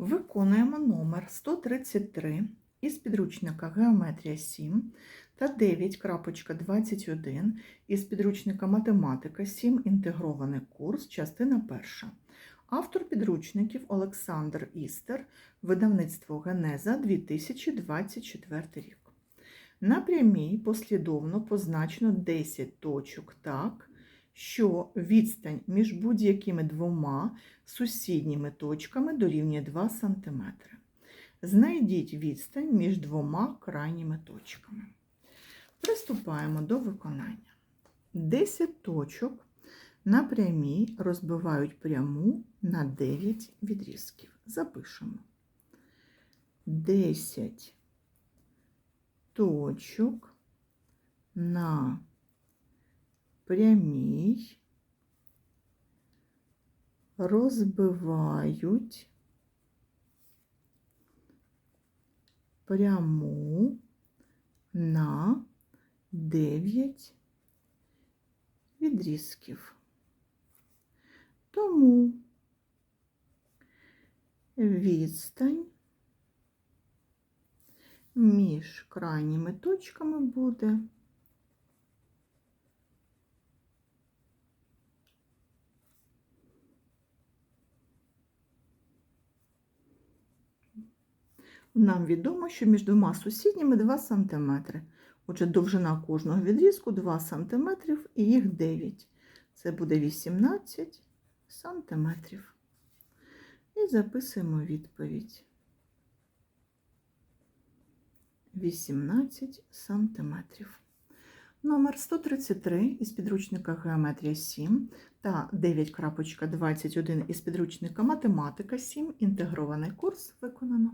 Виконуємо номер 133 із підручника Геометрія 7 та 9.21 із підручника Математика 7. Інтегрований курс, частина перша. Автор підручників Олександр Істер, видавництво Генеза 2024 рік. На прямій послідовно позначено 10 точок так, що відстань між будь-якими двома сусідніми точками дорівнює 2 см. Знайдіть відстань між двома крайніми точками. Приступаємо до виконання. 10 точок на прямій розбивають пряму на 9 відрізків. Запишемо. 10 точок на прямій розбивають пряму на 9 відрізків. Тому відстань між крайніми точками буде Нам відомо, що між двома сусідніми 2 см. Отже, довжина кожного відрізку 2 см і їх 9. Це буде 18 см. І записуємо відповідь. 18 сантиметрів. Номер 133 із підручника Геометрія 7 та 9.21 із підручника Математика 7. Інтегрований курс виконано.